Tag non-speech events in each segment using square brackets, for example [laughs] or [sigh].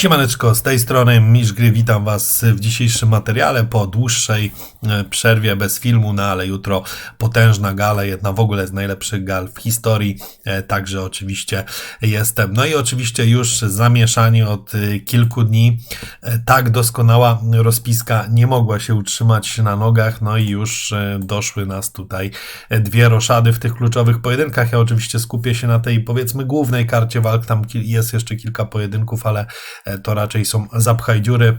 Siemaneczko, z tej strony Misz Gry, witam Was w dzisiejszym materiale po dłuższej e, przerwie bez filmu, no ale jutro potężna gala, jedna w ogóle z najlepszych gal w historii, e, także oczywiście jestem. No i oczywiście już zamieszanie od e, kilku dni, tak doskonała rozpiska nie mogła się utrzymać na nogach, no i już doszły nas tutaj dwie roszady w tych kluczowych pojedynkach. Ja oczywiście skupię się na tej powiedzmy głównej karcie walk, tam jest jeszcze kilka pojedynków, ale to raczej są zapchaj dziury.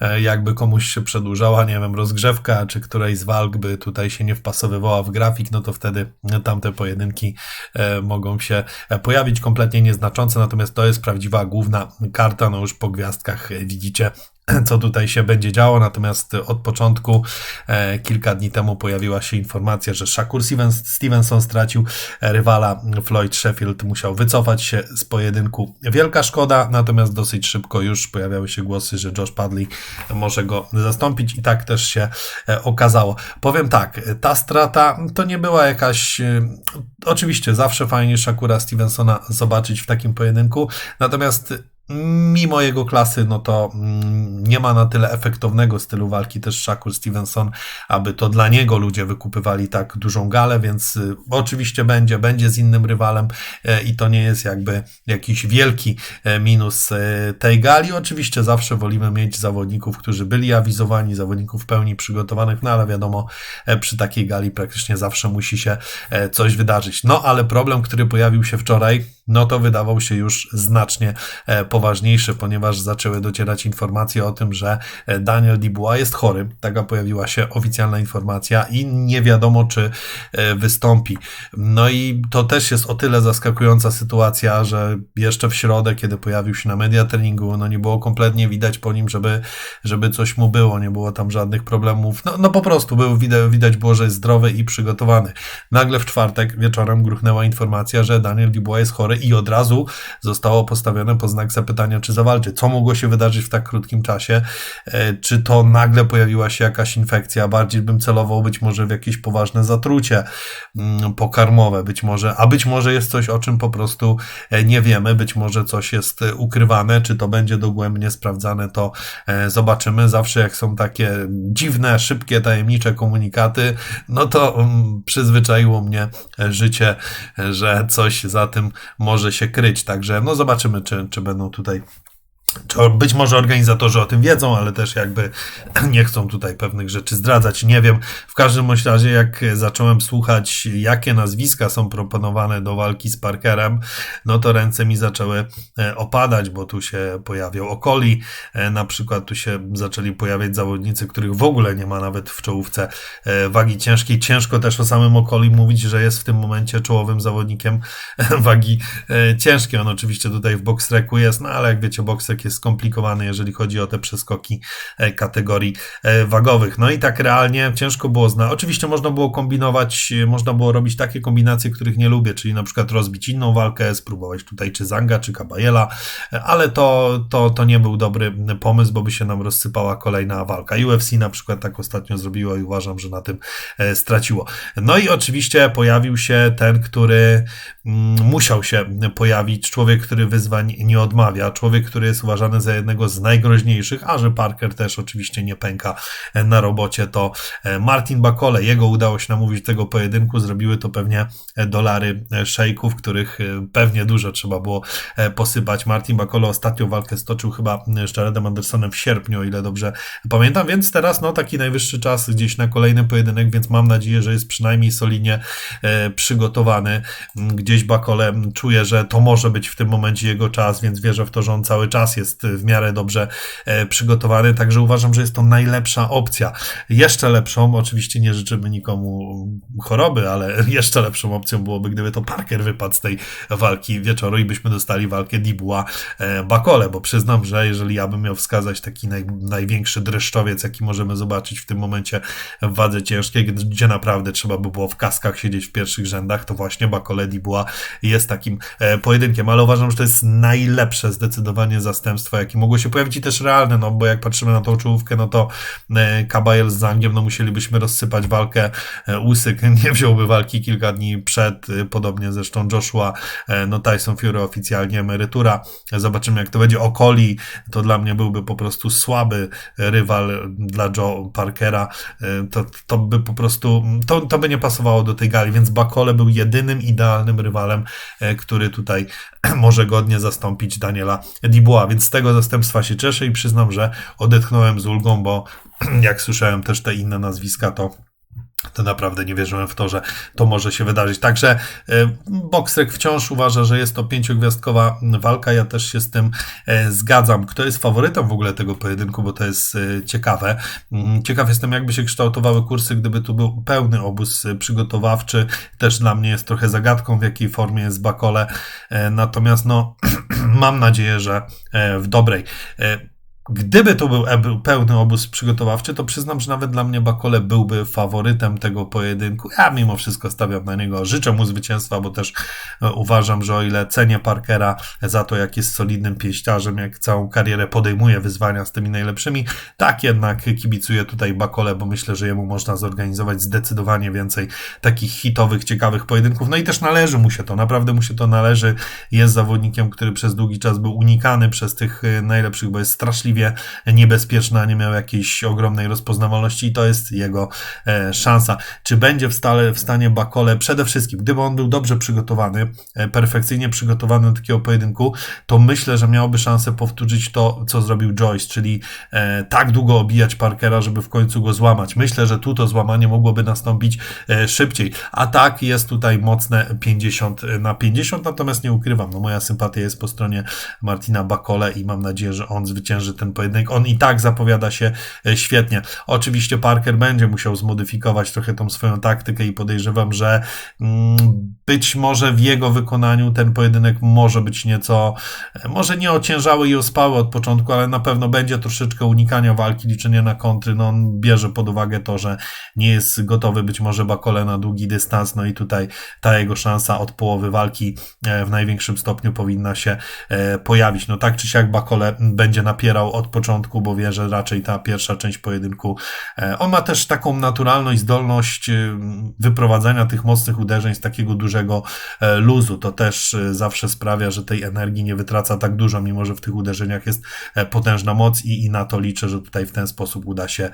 E, jakby komuś się przedłużała, nie wiem, rozgrzewka, czy której z walk by tutaj się nie wpasowywała w grafik, no to wtedy tamte pojedynki e, mogą się pojawić kompletnie nieznaczące, natomiast to jest prawdziwa główna karta, no już po gwiazdkach widzicie, [clears throat] co tutaj się będzie działo. Natomiast od początku, e, kilka dni temu, pojawiła się informacja, że Shakur Stevenson stracił rywala. Floyd Sheffield musiał wycofać się z pojedynku. Wielka szkoda, natomiast dosyć szybko już pojawiały się głosy, że Josh Padley może go zastąpić, i tak też się e, okazało. Powiem tak, ta strata to nie była jakaś. E, oczywiście, zawsze fajnie Shakura Stevensona zobaczyć w takim pojedynku, natomiast mimo jego klasy, no to mm, nie ma na tyle efektownego stylu walki też Shakur Stevenson, aby to dla niego ludzie wykupywali tak dużą galę, więc y, oczywiście będzie, będzie z innym rywalem e, i to nie jest jakby jakiś wielki e, minus e, tej gali. Oczywiście zawsze wolimy mieć zawodników, którzy byli awizowani, zawodników w pełni przygotowanych, no ale wiadomo, przy takiej gali praktycznie zawsze musi się coś wydarzyć. No ale problem, który pojawił się wczoraj, no to wydawał się już znacznie poważniejszy, ponieważ zaczęły docierać informacje o tym, że e, Daniel Dubois jest chory. Taka pojawiła się oficjalna informacja i nie wiadomo, czy e, wystąpi. No i to też jest o tyle zaskakująca sytuacja, że jeszcze w środę, kiedy pojawił się na media treningu, no nie było kompletnie widać po nim, żeby, żeby coś mu było, nie było tam żadnych problemów. No, no po prostu był, widać, widać było, że jest zdrowy i przygotowany. Nagle w czwartek wieczorem gruchnęła informacja, że Daniel Dubois jest chory i od razu zostało postawione pod znak zapytania pytania, czy zawalczy. Co mogło się wydarzyć w tak krótkim czasie? E, czy to nagle pojawiła się jakaś infekcja? Bardziej bym celował być może w jakieś poważne zatrucie mm, pokarmowe, być może, a być może jest coś, o czym po prostu e, nie wiemy, być może coś jest e, ukrywane, czy to będzie dogłębnie sprawdzane, to zobaczymy. Zawsze jak są takie dziwne, szybkie, tajemnicze komunikaty, no to mm, przyzwyczaiło mnie życie, że coś za tym może się kryć. Także no zobaczymy, czy, czy będą tutaj być może organizatorzy o tym wiedzą, ale też jakby [clears throat] nie chcą tutaj pewnych rzeczy zdradzać. Nie wiem. W każdym razie, jak zacząłem słuchać, jakie nazwiska są proponowane do walki z Parkerem, no to ręce mi zaczęły e, opadać, bo tu się pojawiał Okoli, e, na przykład tu się zaczęli pojawiać zawodnicy, których w ogóle nie ma nawet w czołówce e, wagi ciężkiej. Ciężko też o samym Okoli mówić, że jest w tym momencie czołowym zawodnikiem wagi ciężkiej. On oczywiście tutaj w boxreku jest, no ale jak wiecie, boxrek jest skomplikowany, jeżeli chodzi o te przeskoki e, kategorii e, wagowych. No i tak realnie ciężko było znać. Oczywiście można było kombinować, e, można było robić takie kombinacje, których nie lubię, czyli na przykład rozbić inną walkę, spróbować tutaj czy Zanga, czy Kabajela, ale to, to, to nie był dobry pomysł, bo by się nam rozsypała kolejna walka. UFC na przykład tak ostatnio zrobiło i uważam, że na tym straciło. No i oczywiście pojawił się ten, który mm, musiał się pojawić, człowiek, który wyzwań nie odmawia, człowiek, który jest uważany za jednego z najgroźniejszych, a że Parker też oczywiście nie pęka na robocie, to e, Martin Bakole, jego udało się namówić tego pojedynku, zrobiły to pewnie dolary szejków, których e, pewnie dużo trzeba było e, posypać. Martin Bakole ostatnią walkę stoczył chyba z Jaredem Andersonem w sierpniu, o ile dobrze pamiętam, więc teraz no taki najwyższy czas gdzieś na kolejny pojedynek, więc mam nadzieję, że jest przynajmniej solidnie przygotowany. Gdzieś Bakole czuje, że to może być w tym momencie jego czas, więc wierzę w to, że on cały czas jest w miarę dobrze e, przygotowany, także uważam, że jest to najlepsza opcja. Jeszcze lepszą, oczywiście nie życzymy nikomu choroby, ale [laughs] jeszcze lepszą opcją byłoby, gdyby to Parker wypadł z tej walki wieczoru i byśmy dostali walkę Dibua e, Bakole, bo przyznam, że jeżeli ja bym miał wskazać taki naj, największy dreszczowiec, jaki możemy zobaczyć w tym momencie w wadze ciężkiej, gdzie naprawdę trzeba by było w kaskach siedzieć w pierwszych rzędach, to właśnie Bakole Dibua jest takim e, pojedynkiem, ale uważam, że to jest najlepsze zdecydowanie zastępstwo zastępstwa, jakie mogło się pojawić i też realne, no bo jak patrzymy na tą czołówkę, no to Kabajel z Zangiem, no musielibyśmy rozsypać walkę. Usyk [laughs] nie wziąłby walki kilka dni przed, podobnie zresztą Joshua, no Tyson Fury oficjalnie emerytura. Zobaczymy jak to będzie. Okoli to dla mnie byłby po prostu słaby rywal dla Joe Parkera. To, to by po prostu, to, to by nie pasowało do tej gali, więc Bakole był jedynym idealnym rywalem, który tutaj [clears throat] może godnie zastąpić Daniela Dubois, więc z tego zastępstwa się cieszę i przyznam, że odetchnąłem z ulgą, bo [clears throat] jak słyszałem też te inne nazwiska, to to naprawdę nie wierzyłem w to, że to może się wydarzyć. Także e, Boxrek wciąż uważa, że jest to pięciogwiazdkowa walka. Ja też się z tym e, zgadzam. Kto jest faworytem w ogóle tego pojedynku, bo to jest e, ciekawe. Mm, ciekaw jestem, jakby się kształtowały kursy, gdyby tu był pełny obóz przygotowawczy. Też dla mnie jest trochę zagadką, w jakiej formie jest Bakole. Natomiast no, [clears throat] mam nadzieję, że w dobrej. Gdyby to był pełny obóz przygotowawczy, to przyznam, że nawet dla mnie Bakole byłby faworytem tego pojedynku. Ja mimo wszystko stawiam na niego. Życzę mu zwycięstwa, bo też e, uważam, że o ile cenię Parkera za to, jak jest solidnym pieściarzem, jak całą karierę podejmuje wyzwania z tymi najlepszymi, tak jednak kibicuję tutaj Bakole, bo myślę, że jemu można zorganizować zdecydowanie więcej takich hitowych, ciekawych pojedynków. No i też należy mu się to, naprawdę mu się to należy. Jest zawodnikiem, który przez długi czas był unikany przez tych e, najlepszych, bo jest niebezpieczna, nie miał jakiejś ogromnej rozpoznawalności i to jest jego e, szansa. Czy będzie w, stale, w stanie Bakole, przede wszystkim, gdyby on był dobrze przygotowany, e, perfekcyjnie przygotowany do takiego pojedynku, to myślę, że miałby szansę powtórzyć to, co zrobił Joyce, czyli e, tak długo obijać Parkera, żeby w końcu go złamać. Myślę, że tu to złamanie mogłoby nastąpić szybciej. A tak jest tutaj mocne 50 na 50, natomiast nie ukrywam, no moja sympatia jest po stronie Martina Bakole i mam nadzieję, że on zwycięży ten ten pojedynek. On i tak zapowiada się e, świetnie. Oczywiście Parker będzie musiał zmodyfikować trochę tą swoją taktykę i podejrzewam, że mm, być może w jego wykonaniu ten pojedynek może być nieco, e, może nie ociężały i ospały od początku, ale na pewno będzie troszeczkę unikania walki, liczenia na kontry. No on bierze pod uwagę to, że nie jest gotowy być może Bakole na długi dystans, no i tutaj ta jego szansa od połowy walki e, w największym stopniu powinna się pojawić. No tak czy siak Bakole będzie napierał od początku, bo wie, że raczej ta pierwsza część pojedynku. E, on ma też taką naturalność, zdolność e, wyprowadzania tych mocnych uderzeń z takiego dużego e, luzu. To też zawsze sprawia, że tej energii nie wytraca tak dużo, mimo że w tych uderzeniach jest potężna moc i, i na to liczę, że tutaj w ten sposób uda się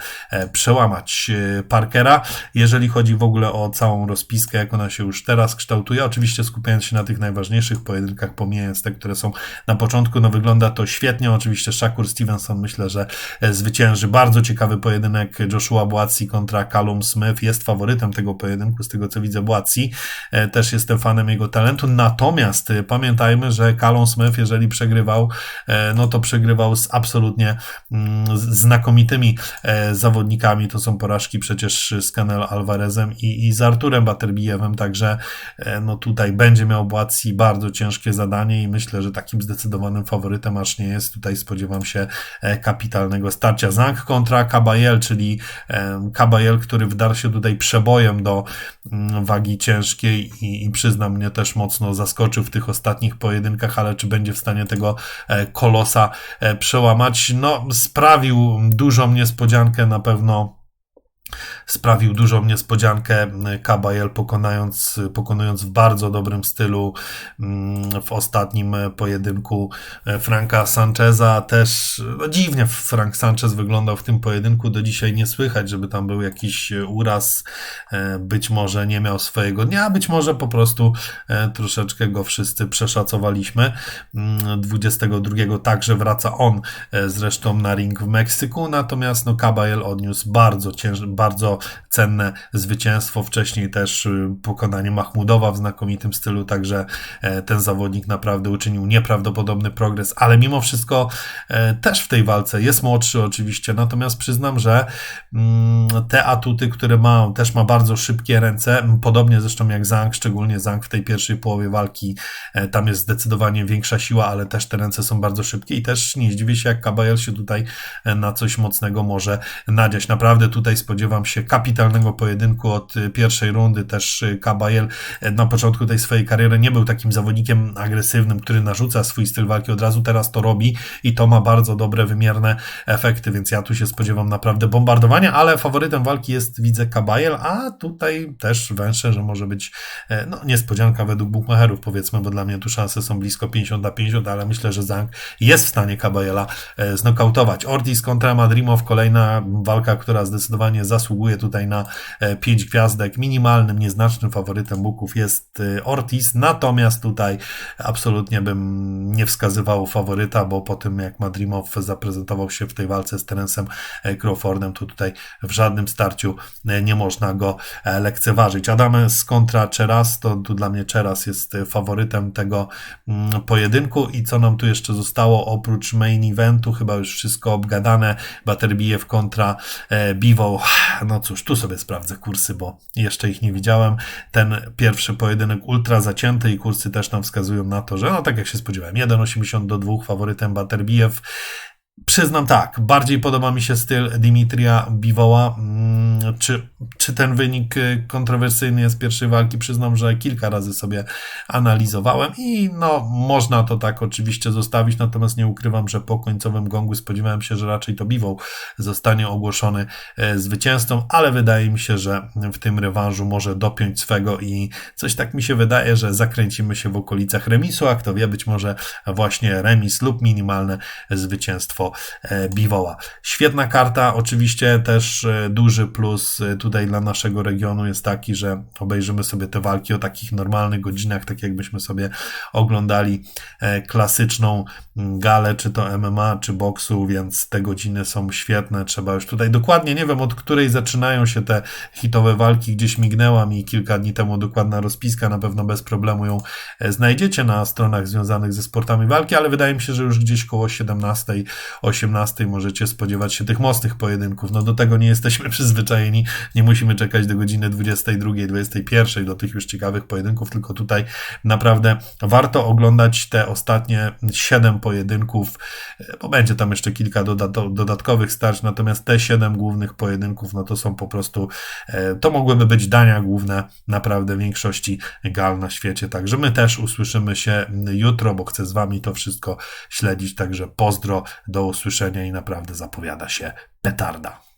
przełamać Parkera. Jeżeli chodzi w ogóle o całą rozpiskę, jak ona się już teraz kształtuje, oczywiście skupiając się na tych najważniejszych pojedynkach, pomijając te, które są na początku, no wygląda to świetnie. Oczywiście Shakur Steven Stevenson myślę, że e, zwycięży. Bardzo ciekawy pojedynek Joshua Błatsi kontra Callum Smith. Jest faworytem tego pojedynku, z tego co widzę Błatsi. E, też jestem fanem jego talentu. Natomiast e, pamiętajmy, że Callum Smith, jeżeli przegrywał, no to przegrywał z absolutnie mm, znakomitymi zawodnikami. To są porażki przecież z Canelo Alvarezem i, i z Arturem Baterbijewem, także no tutaj będzie miał Błatsi bardzo ciężkie zadanie i myślę, że takim zdecydowanym faworytem aż nie jest. Tutaj spodziewam się kapitalnego starcia. Zang kontra Kabajel, czyli e, Kabajel, który wdarł się tutaj przebojem do mm, wagi ciężkiej i, i przyznam mnie też mocno zaskoczył w tych ostatnich pojedynkach, ale czy będzie w stanie tego e, kolosa przełamać? No, sprawił dużą niespodziankę na pewno sprawił dużą niespodziankę Kabajel, pokonając, pokonując w bardzo dobrym stylu mm, w ostatnim pojedynku e, Franka Sancheza. Też no dziwnie Frank Sanchez wyglądał w tym pojedynku. Do dzisiaj nie słychać, żeby tam był jakiś uraz. E, być może nie miał swojego dnia, być może po prostu e, troszeczkę go wszyscy przeszacowaliśmy. 22 mm, także wraca on zresztą na ring w Meksyku, natomiast no Kabajel odniósł bardzo ciężki bardzo cenne zwycięstwo. Wcześniej też y, pokonanie Mahmudowa w znakomitym stylu, także e, ten zawodnik naprawdę uczynił nieprawdopodobny progres, ale mimo wszystko e, też w tej walce jest młodszy oczywiście, natomiast przyznam, że mm, te atuty, które ma, też ma bardzo szybkie ręce, podobnie zresztą jak Zhang, szczególnie Zhang w tej pierwszej połowie walki, e, tam jest zdecydowanie większa siła, ale też te ręce są bardzo szybkie i też nie zdziwię się, jak Kabajel się tutaj na coś mocnego może nadziać. Naprawdę tutaj spodziewam spodziewam się kapitalnego pojedynku od y, pierwszej rundy. Też y, Kabajel e, na początku tej swojej kariery nie był takim zawodnikiem agresywnym, który narzuca swój styl walki od razu. Teraz to robi i to ma bardzo dobre, wymierne efekty, więc ja tu się spodziewam naprawdę bombardowania, ale faworytem walki jest, widzę, Kabajel, a tutaj też węszę, że może być e, no, niespodzianka według bookmacherów, powiedzmy, bo dla mnie tu szanse są blisko 50 na 50, ale myślę, że Zhang jest w stanie Kabajela e, znokautować. Ortiz kontra Madrimov, kolejna walka, która zdecydowanie zasługuje tutaj na 5 gwiazdek. Minimalnym, nieznacznym faworytem booków jest e, Ortiz, natomiast tutaj absolutnie bym nie wskazywał faworyta, bo po tym jak Madrimov zaprezentował się w tej walce z Terencem Crawfordem, to tutaj w żadnym starciu nie można go lekceważyć. Adam z kontra Czeras, to tu dla mnie Czeras jest faworytem tego mm, pojedynku. I co nam tu jeszcze zostało? Oprócz main eventu, chyba już wszystko obgadane, Baterbijew kontra e, Bivo, no cóż, tu sobie sprawdzę kursy, bo jeszcze ich nie widziałem. Ten pierwszy pojedynek ultra zacięty i kursy też nam wskazują na to, że no tak jak się spodziewałem, 1,80 do 2 faworytem Baterbijew. Przyznam tak, bardziej podoba mi się styl Dimitrija Biwoła. Mm, czy, czy ten wynik y, kontrowersyjny jest pierwszej walki? Przyznam, że kilka razy sobie analizowałem i no, można to tak oczywiście zostawić, natomiast nie ukrywam, że po końcowym gongu spodziewałem się, że raczej to Biwoł zostanie ogłoszony e, zwycięzcą, ale wydaje mi się, że w tym rewanżu może dopiąć swego i coś tak mi się wydaje, że zakręcimy się w okolicach remisu, a kto wie, być może właśnie remis lub minimalne zwycięstwo E, Biwoła. Świetna karta, oczywiście też e, duży plus e, tutaj dla naszego regionu jest taki, że obejrzymy sobie te walki o takich normalnych godzinach, tak jakbyśmy sobie oglądali klasyczną galę, czy to MMA, czy boksu, więc te godziny są świetne. Trzeba już tutaj dokładnie, nie wiem od której zaczynają się te hitowe walki, gdzieś mignęła mi kilka dni temu dokładna rozpiska, na pewno bez problemu ją znajdziecie na stronach związanych ze sportami walki, ale wydaje mi się, że już gdzieś koło 17, 18 możecie spodziewać się tych mocnych pojedynków. No do tego nie jesteśmy [laughs] przyzwyczajeni, nie musimy czekać do godziny 22, 21 do tych już ciekawych pojedynków, tylko tutaj naprawdę warto oglądać te ostatnie 7 pojedynków, bo będzie tam jeszcze kilka dodatkowych starć, natomiast te 7 głównych pojedynków, no to są po prostu, e, to mogłyby być dania główne naprawdę większości gal na świecie, także my też usłyszymy się jutro, bo chcę z Wami to wszystko śledzić, także pozdro, do usłyszenia i naprawdę zapowiada się petarda.